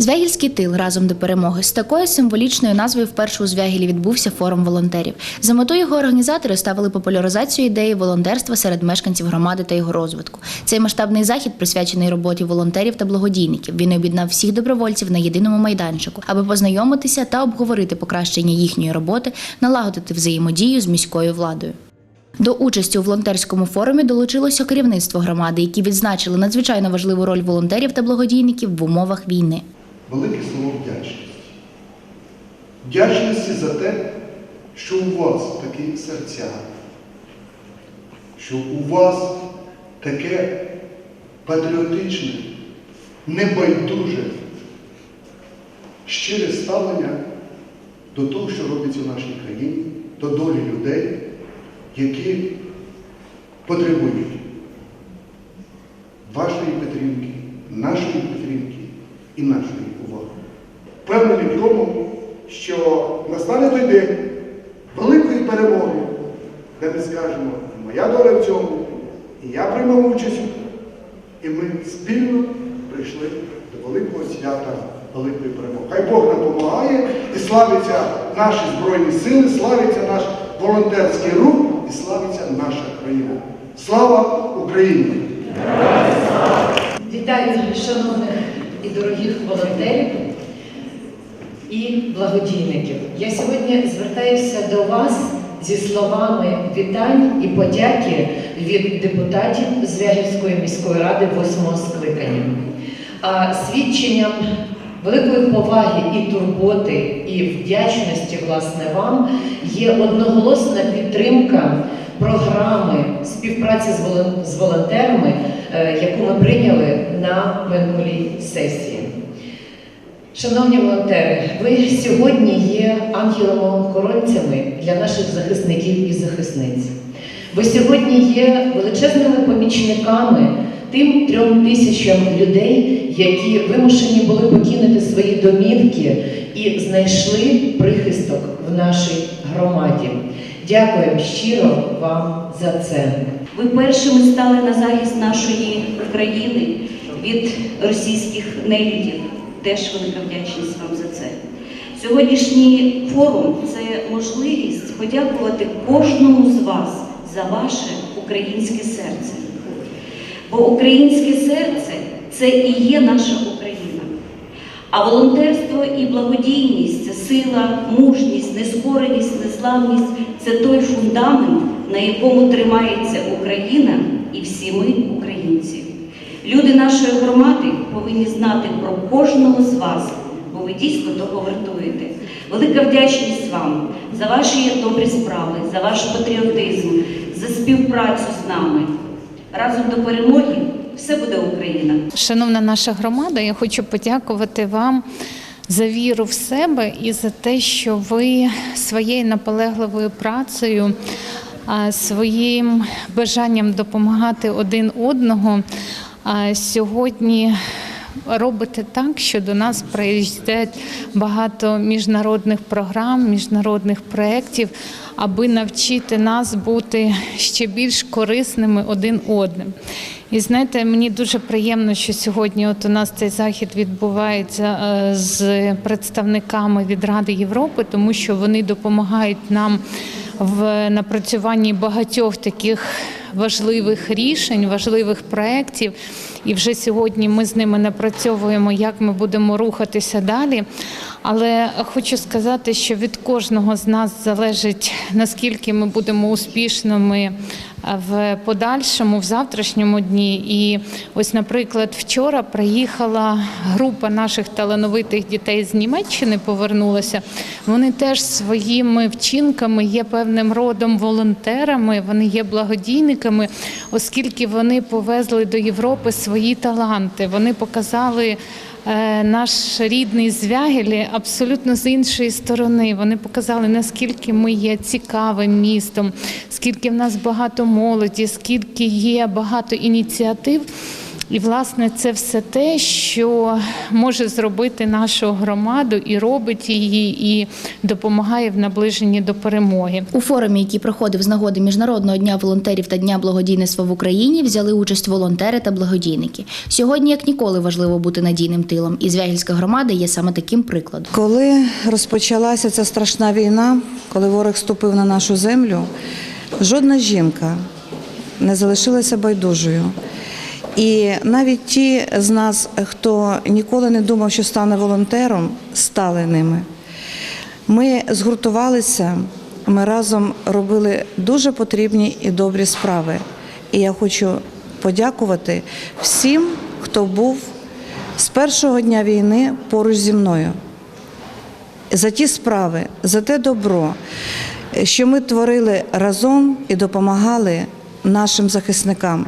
Звягільський тил разом до перемоги з такою символічною назвою вперше у Звягілі відбувся форум волонтерів. За метою його організатори ставили популяризацію ідеї волонтерства серед мешканців громади та його розвитку. Цей масштабний захід присвячений роботі волонтерів та благодійників. Він об'єднав всіх добровольців на єдиному майданчику, аби познайомитися та обговорити покращення їхньої роботи, налагодити взаємодію з міською владою. До участі у волонтерському форумі долучилося керівництво громади, які відзначили надзвичайно важливу роль волонтерів та благодійників в умовах війни. Велике слово вдячності. Вдячності за те, що у вас такі серця, що у вас таке патріотичне, небайдуже, щире ставлення до того, що робиться в нашій країні, до долі людей, які потребують вашої підтримки, нашої підтримки і нашої. Впевнений в тому, що настане той день великої перемоги, де ми скажемо, моя доля в цьому, і я приймав участь, і ми спільно прийшли до великого свята великої перемоги. Хай Бог допомагає і славиться наші Збройні сили, славиться наш волонтерський рух і славиться наша країна. Слава Україні! Вітаю шановних і дорогих волонтерів і благодійників. Я сьогодні звертаюся до вас зі словами вітань і подяки від депутатів Звягільської міської ради восьмого скликання. А свідченням великої поваги і турботи, і вдячності власне вам є одноголосна підтримка програми співпраці з волонтерами, е, яку ми прийняли на минулій сесії. Шановні волонтери, ви сьогодні є ангелами-охоронцями для наших захисників і захисниць. Ви сьогодні є величезними помічниками тим трьом тисячам людей, які вимушені були покинути свої домівки і знайшли прихисток в нашій громаді. Дякуємо щиро вам за це. Ви першими стали на захист нашої України від російських нелюдів. Теж велика вдячність вам за це. Сьогоднішній форум це можливість подякувати кожному з вас за ваше українське серце. Бо українське серце це і є наша Україна. А волонтерство і благодійність це сила, мужність, нескореність, незламність це той фундамент, на якому тримається Україна і всі ми, українці. Люди нашої громади повинні знати про кожного з вас, бо ви дійсно того вартуєте. Велика вдячність вам за ваші добрі справи, за ваш патріотизм, за співпрацю з нами. Разом до перемоги все буде Україна. Шановна наша громада, я хочу подякувати вам за віру в себе і за те, що ви своєю наполегливою працею, своїм бажанням допомагати один одного а, сьогодні. Робите так, що до нас приїздять багато міжнародних програм, міжнародних проєктів, аби навчити нас бути ще більш корисними один одним. І знаєте, мені дуже приємно, що сьогодні от у нас цей захід відбувається е, з представниками від Ради Європи, тому що вони допомагають нам в напрацюванні багатьох таких важливих рішень, важливих проєктів. І вже сьогодні ми з ними напрацьовуємо, як ми будемо рухатися далі. Але хочу сказати, що від кожного з нас залежить наскільки ми будемо успішними в подальшому, в завтрашньому дні. І ось, наприклад, вчора приїхала група наших талановитих дітей з Німеччини, повернулася. Вони теж своїми вчинками є певним родом волонтерами, вони є благодійниками, оскільки вони повезли до Європи свої таланти. Вони показали. Е, Наш рідний Звягель абсолютно з іншої сторони. Вони показали, наскільки ми є цікавим містом, скільки в нас багато молоді, скільки є багато ініціатив. І, власне, це все те, що може зробити нашу громаду і робить її, і допомагає в наближенні до перемоги. У форумі, який проходив з нагоди Міжнародного дня волонтерів та Дня благодійництва в Україні, взяли участь волонтери та благодійники. Сьогодні, як ніколи, важливо бути надійним тилом, і Звягільська громада є саме таким прикладом. Коли розпочалася ця страшна війна, коли ворог ступив на нашу землю, жодна жінка не залишилася байдужою. І навіть ті з нас, хто ніколи не думав, що стане волонтером, стали ними. Ми згуртувалися, ми разом робили дуже потрібні і добрі справи. І я хочу подякувати всім, хто був з першого дня війни поруч зі мною за ті справи, за те добро, що ми творили разом і допомагали нашим захисникам,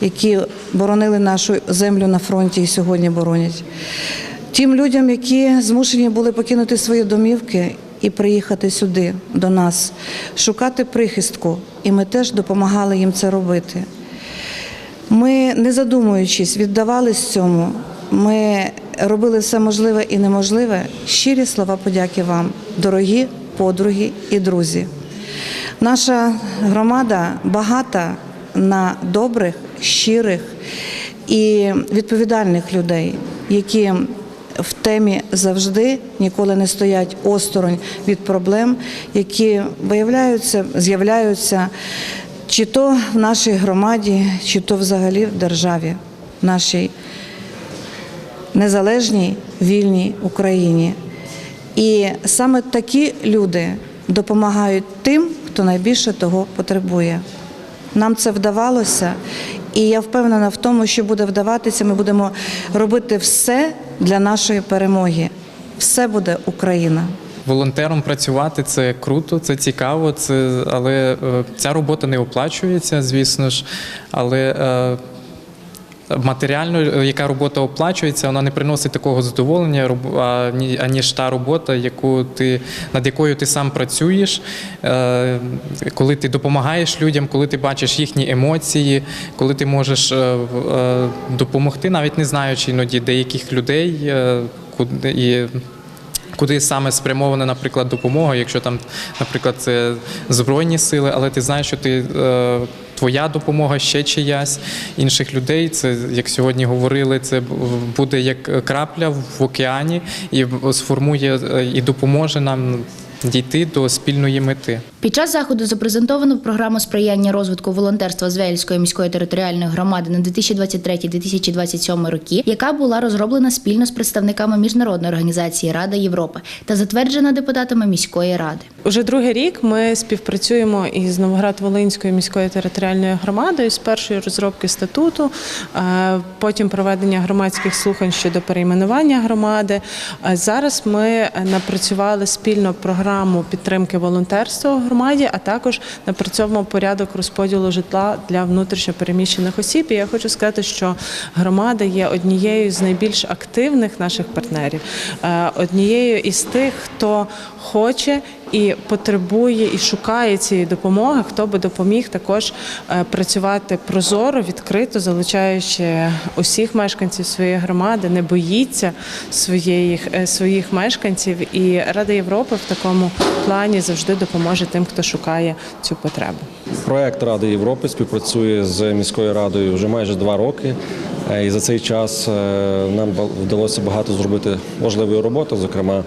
які боронили нашу землю на фронті і сьогодні боронять. Тим людям, які змушені були покинути свої домівки і приїхати сюди до нас, шукати прихистку, і ми теж допомагали їм це робити. Ми, не задумуючись, віддавались цьому. Ми робили все можливе і неможливе. Щирі слова подяки вам, дорогі подруги і друзі. Наша громада багата на добрих, щирих і відповідальних людей, які в темі завжди ніколи не стоять осторонь від проблем, які виявляються, з'являються чи то в нашій громаді, чи то взагалі в державі, нашій незалежній вільній Україні. І саме такі люди допомагають тим, хто найбільше того потребує. Нам це вдавалося, і я впевнена в тому, що буде вдаватися. Ми будемо робити все для нашої перемоги. Все буде Україна. Волонтером працювати це круто, це цікаво, це, але е, ця робота не оплачується, звісно ж. Але е, матеріально, е, яка робота оплачується, вона не приносить такого задоволення, аніж та робота, яку ти, над якою ти сам працюєш, е, коли ти допомагаєш людям, коли ти бачиш їхні емоції, коли ти можеш е, допомогти, навіть не знаючи іноді деяких людей, і куди саме спрямована, наприклад, допомога, якщо там, наприклад, це збройні сили, але ти знаєш, що ти. е, Твоя допомога ще чиясь інших людей. Це як сьогодні говорили, це буде як крапля в океані і сформує е, і допоможе нам дійти до спільної мети. Під час заходу запрезентовано програму сприяння розвитку волонтерства Звяльської міської територіальної громади на 2023-2027 роки, яка була розроблена спільно з представниками міжнародної організації Рада Європи та затверджена депутатами міської ради. Уже другий рік ми співпрацюємо із Новоград-Волинською міською територіальною громадою з першої розробки статуту, е, потім проведення громадських слухань щодо перейменування громади. Е, Зараз ми напрацювали спільно програму підтримки волонтерства в громаді, а також напрацьовуємо порядок розподілу житла для внутрішньопереміщених осіб. І я хочу сказати, що громада є однією з найбільш активних наших партнерів, е, однією із тих, хто хоче і потребує і шукає цієї допомоги, хто би допоміг також е, працювати прозоро, відкрито, залучаючи усіх мешканців своєї громади, не боїться своїх, е, своїх мешканців. І Рада Європи в такому плані завжди допоможе тим, хто шукає цю потребу. Проект Ради Європи співпрацює з міською радою вже майже два роки. Е, І за цей час нам вдалося багато зробити важливої роботи, зокрема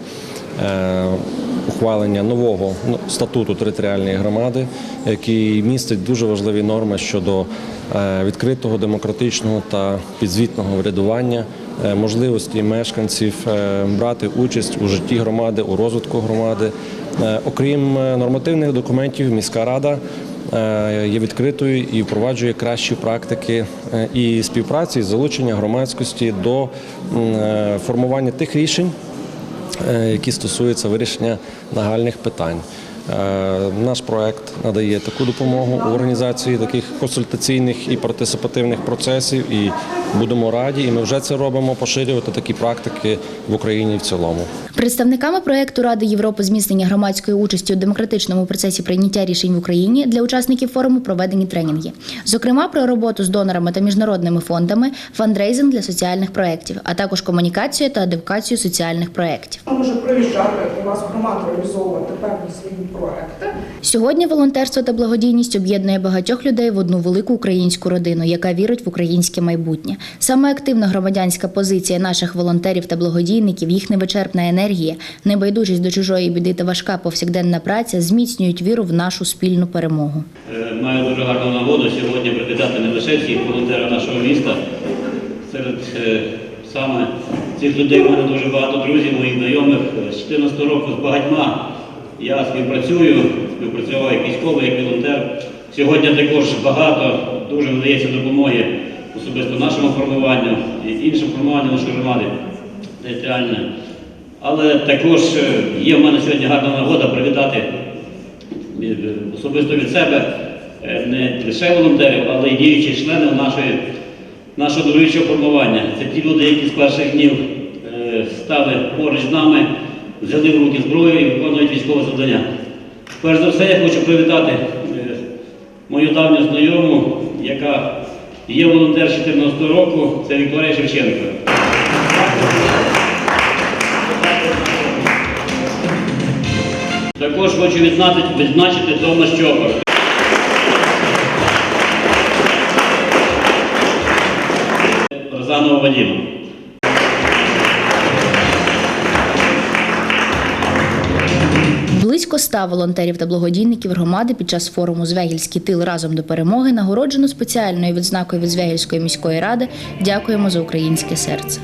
ухвалення нового ну, статуту територіальної громади, який містить дуже важливі норми щодо е, відкритого, демократичного та підзвітного врядування, е, можливості мешканців е, брати участь у житті громади, у розвитку громади. Окрім нормативних документів, міська рада є відкритою і впроваджує кращі практики і співпраці, і залучення громадськості до формування тих рішень, які стосуються вирішення нагальних питань. Е, Наш проект надає таку допомогу у організації таких консультаційних і партисипативних процесів, і будемо раді, і ми вже це робимо поширювати такі практики в Україні в цілому. Представниками проекту Ради Європи зміцнення громадської участі у демократичному процесі прийняття рішень в Україні для учасників форуму проведені тренінги. Зокрема, про роботу з донорами та міжнародними фондами, фандрейзинг для соціальних проєктів, а також комунікацію та адвокацію соціальних проєктів. може приїжджати у вас в громаду реалізовувати певні свої проекти. Сьогодні волонтерство та благодійність об'єднує багатьох людей в одну велику українську родину, яка вірить в українське майбутнє. Саме активна громадянська позиція наших волонтерів та благодійників, їх невичерпна енергія, небайдужість до чужої біди та важка повсякденна праця зміцнюють віру в нашу спільну перемогу. Е, Маю дуже гарну нагоду сьогодні привітати не лише всіх волонтерів нашого міста. Серед е, саме цих людей в мене дуже багато друзів, моїх знайомих. З 14 року з багатьма я співпрацюю, співпрацював як військовий, як волонтер. Сьогодні також багато дуже надається допомоги особисто нашому формуванню і іншим формуванням нашої громади територіальної. Але також е, є в мене сьогодні гарна нагода привітати особисто від себе е, не лише волонтерів, але й діючі члени нашої, нашого добровільчого формування. Це ті люди, які з перших днів е, стали поруч з нами, взяли в руки зброю і виконують військове завдання. Перш за все, я хочу привітати е, мою давню знайому, яка є волонтер з 14 року, це Вікторія Шевченко. Також хочу відзначити, відзначити Тома Щопар. Розанова Вадима. Близько ста волонтерів та благодійників громади під час форуму Звягільський тил разом до перемоги нагороджено спеціальною відзнакою від Звягільської міської ради. Дякуємо за українське серце.